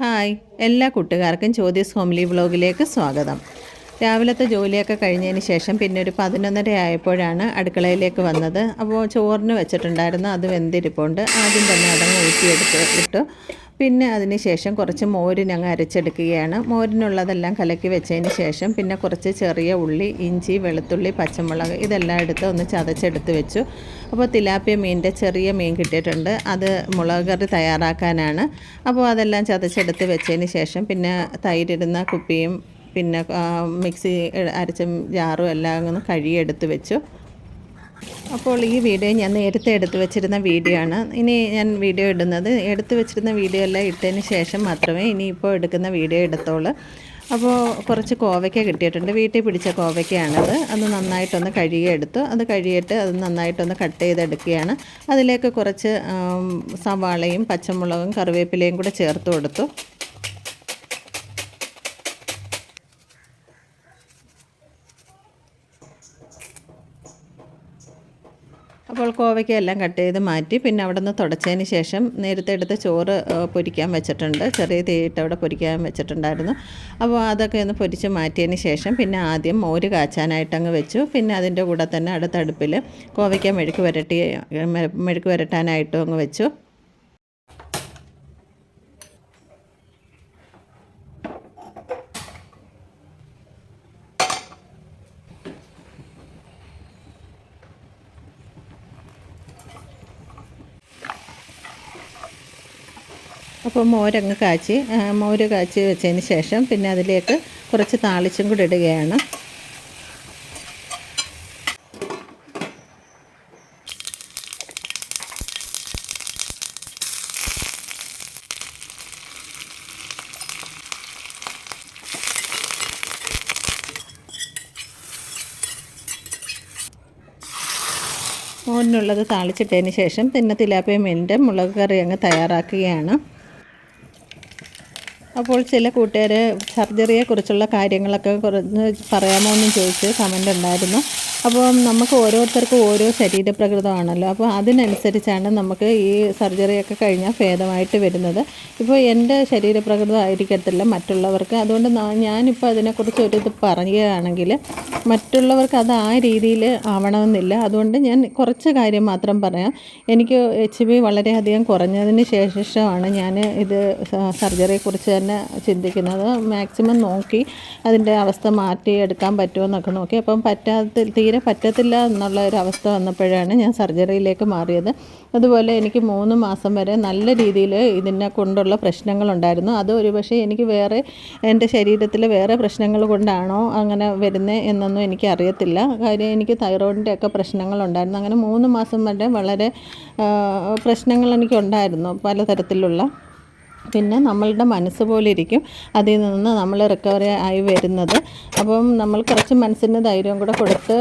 Hi. എല്ലാ കൂട്ടുകാർക്കും Jyothis homely വ്ളോഗിലേക്ക് സ്വാഗതം. രാവിലത്തെ ജോലിയൊക്കെ കഴിഞ്ഞതിന് ശേഷം പിന്നെ ഒരു പതിനൊന്നര ആയപ്പോഴാണ് അടുക്കളയിലേക്ക് വന്നത്. അപ്പോൾ ചോറിന് വെച്ചിട്ടുണ്ടായിരുന്നു. അത് വെന്തിരിപ്പുണ്ട്. ആദ്യം തന്നെ അതങ്ങ് ഊറ്റിയെടുത്ത് ഇട്ടു. പിന്നെ അതിന് ശേഷം കുറച്ച് മോര് ഞങ്ങൾ അരച്ചെടുക്കുകയാണ്. മോരിനുള്ളതെല്ലാം കലക്കി വെച്ചതിന് ശേഷം പിന്നെ കുറച്ച് ചെറിയ ഉള്ളി ഇഞ്ചി വെളുത്തുള്ളി പച്ചമുളക് ഇതെല്ലാം എടുത്ത് ഒന്ന് ചതച്ചെടുത്ത് വെച്ചു. അപ്പോൾ തിലാപ്പിയ മീനിന്റെ ചെറിയ മീൻ കിട്ടിയിട്ടുണ്ട്. അത് മുളക് കറി തയ്യാറാക്കാനാണ്. അപ്പോൾ അതെല്ലാം ചതച്ചെടുത്ത് വെച്ചതിന് ശേഷം പിന്നെ തൈരിടുന്ന കുപ്പിയും പിന്നെ മിക്സി അരച്ച ജാറും എല്ലാം ഒന്ന് കഴുകിയെടുത്ത് വെച്ചു. അപ്പോൾ ഈ വീഡിയോ ഞാൻ നേരത്തെ എടുത്തു വെച്ചിരുന്ന വീഡിയോ ആണ് ഇനി ഞാൻ വീഡിയോ ഇടുന്നത്. എടുത്തു വെച്ചിരുന്ന വീഡിയോ എല്ലാം ഇട്ടതിന് ശേഷം മാത്രമേ ഇനിയിപ്പോൾ എടുക്കുന്ന വീഡിയോ എടുത്തോളൂ. അപ്പോൾ കുറച്ച് കോവയ്ക്ക കിട്ടിയിട്ടുണ്ട്. വീട്ടിൽ പിടിച്ച കോവയ്ക്കയാണത്. അത് നന്നായിട്ടൊന്ന് കഴുകിയെടുത്തു. അത് കഴുകിയിട്ട് അത് നന്നായിട്ടൊന്ന് കട്ട് ചെയ്തെടുക്കുകയാണ്. അതിലേക്ക് കുറച്ച് സവാളയും പച്ചമുളകും കറിവേപ്പിലയും കൂടെ ചേർത്ത് കൊടുത്തു. അപ്പോൾ കോവയ്ക്കെല്ലാം കട്ട് ചെയ്ത് മാറ്റി പിന്നെ അവിടെ നിന്ന് തുടച്ചതിന് ശേഷം നേരത്തെ എടുത്ത് ചോറ് പൊരിക്കാൻ വെച്ചിട്ടുണ്ട്. ചെറിയ തീയിട്ട് അവിടെ പൊരിക്കാൻ വെച്ചിട്ടുണ്ടായിരുന്നു. അപ്പോൾ അതൊക്കെ ഒന്ന് പൊരിച്ച് മാറ്റിയതിന് ശേഷം പിന്നെ ആദ്യം മോര് കാച്ചാനായിട്ട് അങ്ങ് വെച്ചു. പിന്നെ അതിന്റെ കൂടെ തന്നെ അടുത്തടുപ്പിൽ കോവയ്ക്ക മെഴുക്ക് വരട്ടി മെഴുക്ക് വരട്ടാനായിട്ടും അങ്ങ് വെച്ചു. അപ്പോൾ മോരങ്ങ് കാച്ചി മോര് കാച്ചി വെച്ചതിന് ശേഷം പിന്നെ അതിലേക്ക് കുറച്ച് താളിച്ചും കൂടി ഇടുകയാണ്. മോരിനുള്ളത് താളിച്ചിട്ടതിന് ശേഷം പിന്നെ തിലാപ്പിയ മീനിന്റെ മുളക് കറി അങ്ങ് തയ്യാറാക്കുകയാണ്. അപ്പോൾ ചില കൂട്ടുകാർ സർജറിയെക്കുറിച്ചുള്ള കാര്യങ്ങളൊക്കെ പറയാമോ എന്ന് ചോദിച്ച് കമന്റ് ഉണ്ടായിരുന്നു. അപ്പോൾ നമുക്ക് ഓരോരുത്തർക്കും ഓരോ ശരീരപ്രകൃതമാണല്ലോ. അപ്പോൾ അതിനനുസരിച്ചാണ് നമുക്ക് ഈ സർജറിയൊക്കെ കഴിഞ്ഞാൽ ഭേദമായിട്ട് വരുന്നത്. ഇപ്പോൾ എന്റെ ശരീരപ്രകൃതം ആയിരിക്കത്തില്ല മറ്റുള്ളവർക്ക്. അതുകൊണ്ട് ഞാനിപ്പോൾ അതിനെക്കുറിച്ച് ഒരു ഇത് പറയുകയാണെങ്കിൽ മറ്റുള്ളവർക്ക് അത് ആ രീതിയിൽ ആവണമെന്നില്ല. അതുകൊണ്ട് ഞാൻ കുറച്ച് കാര്യം മാത്രം പറയാം. എനിക്ക് എച്ച് ബി വളരെയധികം കുറഞ്ഞതിന് ശേഷമാണ് ഞാൻ ഇത് സർജറിയെക്കുറിച്ച് തന്നെ ചിന്തിക്കുന്നത്. മാക്സിമം നോക്കി അതിന്റെ അവസ്ഥ മാറ്റിയെടുക്കാൻ പറ്റുമോ എന്നൊക്കെ നോക്കി. അപ്പം പറ്റാത്ത തീരെ പറ്റത്തില്ല എന്നുള്ള ഒരു അവസ്ഥ വന്നപ്പോഴാണ് ഞാൻ സർജറിയിലേക്ക് മാറിയത്. അതുപോലെ എനിക്ക് മൂന്ന് മാസം വരെ നല്ല രീതിയിൽ ഇതിനെ കൊണ്ടുള്ള പ്രശ്നങ്ങളുണ്ടായിരുന്നു. അത് ഒരുപക്ഷെ എനിക്ക് വേറെ എന്റെ ശരീരത്തിൽ വേറെ പ്രശ്നങ്ങൾ കൊണ്ടാണോ അങ്ങനെ വരുന്നത് എന്നൊന്നും എനിക്ക് അറിയത്തില്ല. കാര്യം എനിക്ക് തൈറോയിഡിന്റെ ഒക്കെ പ്രശ്നങ്ങളുണ്ടായിരുന്നു. അങ്ങനെ മൂന്ന് മാസം വരെ വളരെ പ്രശ്നങ്ങൾ എനിക്കുണ്ടായിരുന്നു പലതരത്തിലുള്ള. പിന്നെ നമ്മളുടെ മനസ്സ് പോലെ ഇരിക്കും. അതിൽ നിന്ന് നമ്മൾ റിക്കവറി ആയി വരുന്നത്. അപ്പം നമ്മൾ കുറച്ച് മനസ്സിന് ധൈര്യം കൂടെ കൊടുത്ത്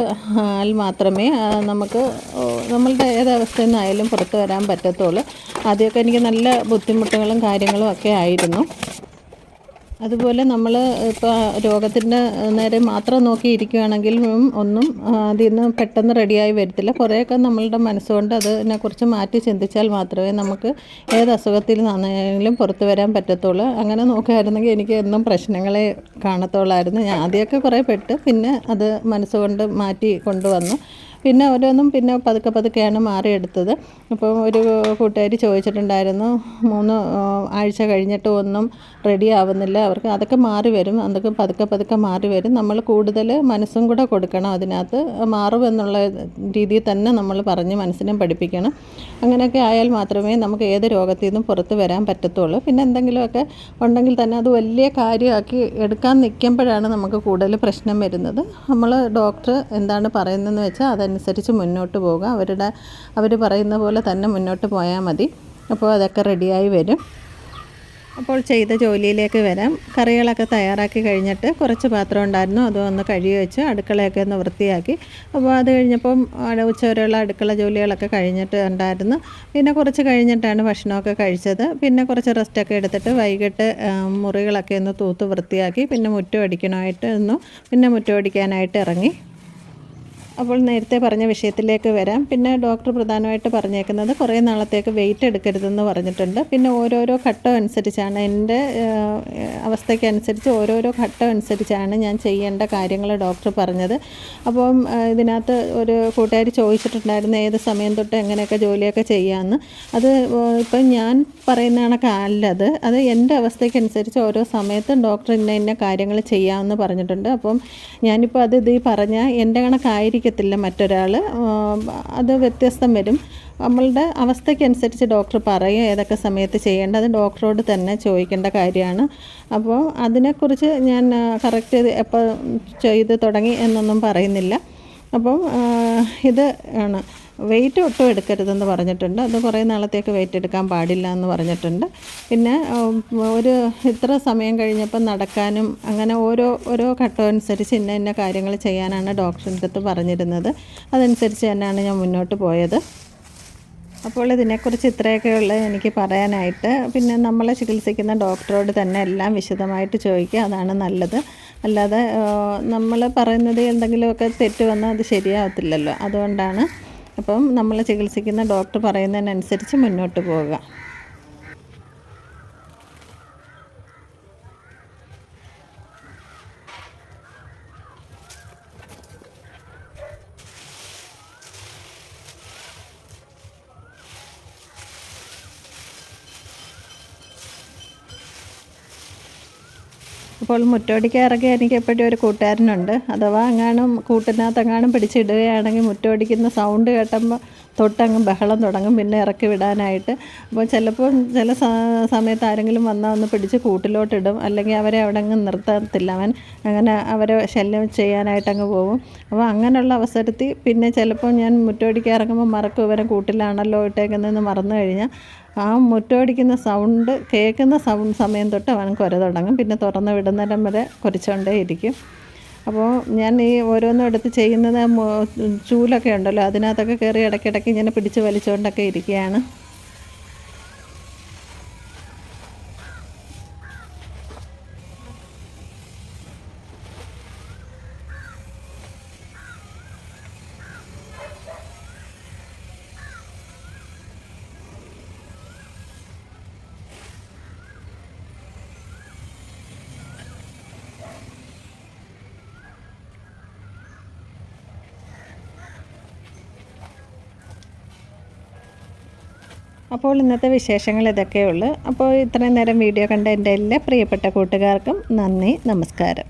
ആൽ മാത്രമേ നമുക്ക് നമ്മളുടെ ഏതവസ്ഥയിൽ നിന്നായാലും പുറത്ത് വരാൻ പറ്റത്തുള്ളൂ. ആദ്യമൊക്കെ എനിക്ക് നല്ല ബുദ്ധിമുട്ടുകളും കാര്യങ്ങളും ഒക്കെ ആയിരുന്നു. അതുപോലെ നമ്മൾ ഇപ്പോൾ രോഗത്തിന്റെ നേരെ മാത്രം നോക്കിയിരിക്കുകയാണെങ്കിൽ ഒന്നും ആ, അതിൽ നിന്ന് പെട്ടെന്ന് റെഡിയായി വരത്തില്ല. കുറേയൊക്കെ നമ്മളുടെ മനസ്സുകൊണ്ട് അതിനെക്കുറിച്ച് മാറ്റി ചിന്തിച്ചാൽ മാത്രമേ നമുക്ക് ഏത് അസുഖത്തിൽ നിന്നാണെങ്കിലും പുറത്തു വരാൻ പറ്റത്തുള്ളൂ. അങ്ങനെ നോക്കുകയായിരുന്നെങ്കിൽ എനിക്ക് എന്നും പ്രശ്നങ്ങളെ കാണത്തുള്ളായിരുന്നു. ഞാൻ ആദ്യമൊക്കെ കുറേ പെട്ട്. പിന്നെ അത് മനസ്സുകൊണ്ട് മാറ്റി കൊണ്ടുവന്നു. പിന്നെ ഓരോന്നും പിന്നെ പതുക്കെ പതുക്കെയാണ് മാറിയെടുത്തത്. അപ്പോൾ ഒരു കൂട്ടുകാരി ചോദിച്ചിട്ടുണ്ടായിരുന്നു മൂന്ന് ആഴ്ച കഴിഞ്ഞിട്ട് ഒന്നും റെഡി ആവുന്നില്ല. അവർക്ക് അതൊക്കെ മാറി വരും. അതൊക്കെ പതുക്കെ പതുക്കെ മാറി വരും. നമ്മൾ കൂടുതൽ മനസ്സും കൂടെ കൊടുക്കണം അതിനകത്ത്. മാറുമെന്നുള്ള രീതിയിൽ തന്നെ നമ്മൾ പറഞ്ഞ് മനസ്സിനെ പഠിപ്പിക്കണം. അങ്ങനെയൊക്കെ ആയാൽ മാത്രമേ നമുക്ക് ഏത് രോഗത്തിൽ നിന്നും പുറത്ത് വരാൻ പറ്റത്തുള്ളൂ. പിന്നെ എന്തെങ്കിലുമൊക്കെ ഉണ്ടെങ്കിൽ തന്നെ അത് വലിയ കാര്യമാക്കി എടുക്കാൻ നിൽക്കുമ്പോഴാണ് നമുക്ക് കൂടുതൽ പ്രശ്നം വരുന്നത്. നമ്മൾ ഡോക്ടർ എന്താണ് പറയുന്നതെന്ന് വെച്ചാൽ അതനുസരിച്ച് മുന്നോട്ട് പോകുക അവരുടെ അവർ പറയുന്ന പോലെ തന്നെ മുന്നോട്ട് പോയാൽ മതി. അപ്പോൾ അതൊക്കെ റെഡിയായി വരും. അപ്പോൾ ചെയ്ത ജോലിയിലേക്ക് വരാം. കറികളൊക്കെ തയ്യാറാക്കി കഴിഞ്ഞിട്ട് കുറച്ച് പാത്രം ഉണ്ടായിരുന്നു. അതും ഒന്ന് കഴുകി വെച്ച്. അടുക്കളയൊക്കെ ഒന്ന് വൃത്തിയാക്കി. അപ്പോൾ അത് കഴിഞ്ഞപ്പം ഉച്ചവരെയുള്ള അടുക്കള ജോലികളൊക്കെ കഴിഞ്ഞിട്ട് ഉണ്ടായിരുന്നു. പിന്നെ കുറച്ച് കഴിഞ്ഞിട്ടാണ് ഭക്ഷണമൊക്കെ കഴിച്ചത്. പിന്നെ കുറച്ച് റെസ്റ്റൊക്കെ എടുത്തിട്ട് വൈകിട്ട് മുറികളൊക്കെ ഒന്ന് തൂത്ത് വൃത്തിയാക്കി. പിന്നെ മുറ്റം അടിക്കണമായിട്ട് പിന്നെ മുറ്റം അടിക്കാനായിട്ട് ഇറങ്ങി. അപ്പോൾ നേരത്തെ പറഞ്ഞ വിഷയത്തിലേക്ക് വരാം. പിന്നെ ഡോക്ടർ പ്രധാനമായിട്ട് പറഞ്ഞേക്കുന്നത് കുറേ നാളത്തേക്ക് വെയിറ്റ് എടുക്കരുതെന്ന് പറഞ്ഞിട്ടുണ്ട്. പിന്നെ ഓരോരോ ഘട്ടം അനുസരിച്ചാണ് എന്റെ അവസ്ഥയ്ക്ക് അനുസരിച്ച് ഓരോരോ ഘട്ടം അനുസരിച്ചാണ് ഞാൻ ചെയ്യേണ്ട കാര്യങ്ങൾ ഡോക്ടർ പറഞ്ഞത്. അപ്പം ഇതിനകത്ത് ഒരു കൂട്ടുകാരി ചോദിച്ചിട്ടുണ്ടായിരുന്നു ഏത് സമയം തൊട്ട് എങ്ങനെയൊക്കെ ജോലിയൊക്കെ ചെയ്യാമെന്ന് അത് ഇപ്പം ഞാൻ പറയുന്ന കണക്ക് അല്ലത്. അത് എന്റെ അവസ്ഥയ്ക്കനുസരിച്ച് ഓരോ സമയത്തും ഡോക്ടർ ഇന്ന ഇന്ന കാര്യങ്ങൾ ചെയ്യാമെന്ന് പറഞ്ഞിട്ടുണ്ട്. അപ്പം ഞാനിപ്പോൾ അത് ഇത് പറഞ്ഞാൽ എന്റെ കണക്കായിരിക്കത്തില്ല മറ്റൊരാൾ. അത് വ്യത്യസ്തം വരും. നമ്മളുടെ അവസ്ഥയ്ക്കനുസരിച്ച് ഡോക്ടർ പറയും ഏതൊക്കെ സമയത്ത് ചെയ്യേണ്ടത് ഡോക്ടറോട് തന്നെ ചോദിക്കേണ്ട കാര്യമാണ്. അപ്പോൾ അതിനെക്കുറിച്ച് ഞാൻ കറക്റ്റ് എപ്പോൾ ചെയ്ത് തുടങ്ങി എന്നൊന്നും പറയുന്നില്ല. അപ്പം ഇത് ആണ്. വെയിറ്റ് ഒട്ടും എടുക്കരുതെന്ന് പറഞ്ഞിട്ടുണ്ട്. അത് കുറേ നാളത്തേക്ക് വെയിറ്റ് എടുക്കാൻ പാടില്ല എന്ന് പറഞ്ഞിട്ടുണ്ട്. പിന്നെ ഒരു ഇത്ര സമയം കഴിഞ്ഞപ്പോൾ നടക്കാനും അങ്ങനെ ഓരോ ഓരോ ഘട്ടം അനുസരിച്ച് ഇന്ന ഇന്ന കാര്യങ്ങൾ ചെയ്യാനാണ് ഡോക്ടറിന്റെ അടുത്ത് പറഞ്ഞിരുന്നത്. അതനുസരിച്ച് തന്നെയാണ് ഞാൻ മുന്നോട്ട് പോയത്. അപ്പോൾ ഇതിനെക്കുറിച്ച് ഇത്രയൊക്കെ ഉള്ളത് എനിക്ക് പറയാനായിട്ട്. പിന്നെ നമ്മളെ ചികിത്സിക്കുന്ന ഡോക്ടറോട് തന്നെ എല്ലാം വിശദമായിട്ട് ചോദിക്കുക അതാണ് നല്ലത്. അല്ലാതെ നമ്മൾ പറയുന്നത് എന്തെങ്കിലുമൊക്കെ തെറ്റ് വന്നാൽ അത് ശരിയാവത്തില്ലല്ലോ. അതുകൊണ്ടാണ് അപ്പം നമ്മളെ ചികിത്സിക്കുന്ന ഡോക്ടർ പറയുന്നതിനനുസരിച്ച് മുന്നോട്ട് പോവുക. അപ്പോൾ മുറ്റോടിക്കാറൊക്കെ എനിക്ക് എപ്പോഴും ഒരു കൂട്ടുകാരനുണ്ട്. അഥവാ അങ്ങാനും കൂട്ടിനകത്ത് എങ്ങാനും പിടിച്ചിടുകയാണെങ്കിൽ മുറ്റോടിക്കുന്ന സൗണ്ട് കേട്ടുമ്പോൾ തൊട്ടങ്ങ് ബഹളം തുടങ്ങും പിന്നെ ഇറക്കി വിടാനായിട്ട്. അപ്പോൾ ചിലപ്പോൾ ചില സമയത്ത് ആരെങ്കിലും വന്നാൽ ഒന്ന് പിടിച്ച് കൂട്ടിലോട്ടിടും. അല്ലെങ്കിൽ അവരെ അവിടെ അങ്ങ് നിർത്തത്തില്ല. അവൻ അങ്ങനെ അവരെ ശല്യം ചെയ്യാനായിട്ട് അങ്ങ് പോകും അപ്പോൾ അങ്ങനെയുള്ള അവസരത്തിൽ പിന്നെ ചിലപ്പോൾ ഞാൻ മുറ്റോടിക്ക് ഇറങ്ങുമ്പോൾ മറക്കും ഇവരെ കൂട്ടിലാണല്ലോ ഇട്ടേക്കുന്നതെന്ന് മറന്നു കഴിഞ്ഞാൽ. ആ മുറ്റോടിക്കുന്ന സൗണ്ട് കേൾക്കുന്ന സൗണ്ട് സമയം തൊട്ട് അവൻ കുര തുടങ്ങും. പിന്നെ തുറന്ന് വിടുന്നിടം വരെ കുരച്ചുകൊണ്ടേ ഇരിക്കും. അപ്പോൾ ഞാൻ ഈ ഓരോന്നും എടുത്ത് ചെയ്യുന്നത് ചൂലൊക്കെ ഉണ്ടല്ലോ അതിനകത്തൊക്കെ കയറി ഇടയ്ക്കിടയ്ക്ക് ഇങ്ങനെ പിടിച്ച് വലിച്ചുകൊണ്ടൊക്കെ ഇരിക്കുകയാണ്. അപ്പോൾ ഇന്നത്തെ വിശേഷങ്ങൾ ഇതൊക്കെ ഉള്ളൂ അപ്പോൾ ഇത്രയും നേരം വീഡിയോ കണ്ട എന്റെ എല്ലാ പ്രിയപ്പെട്ട കൂട്ടുകാർക്കും നന്ദി നമസ്കാരം.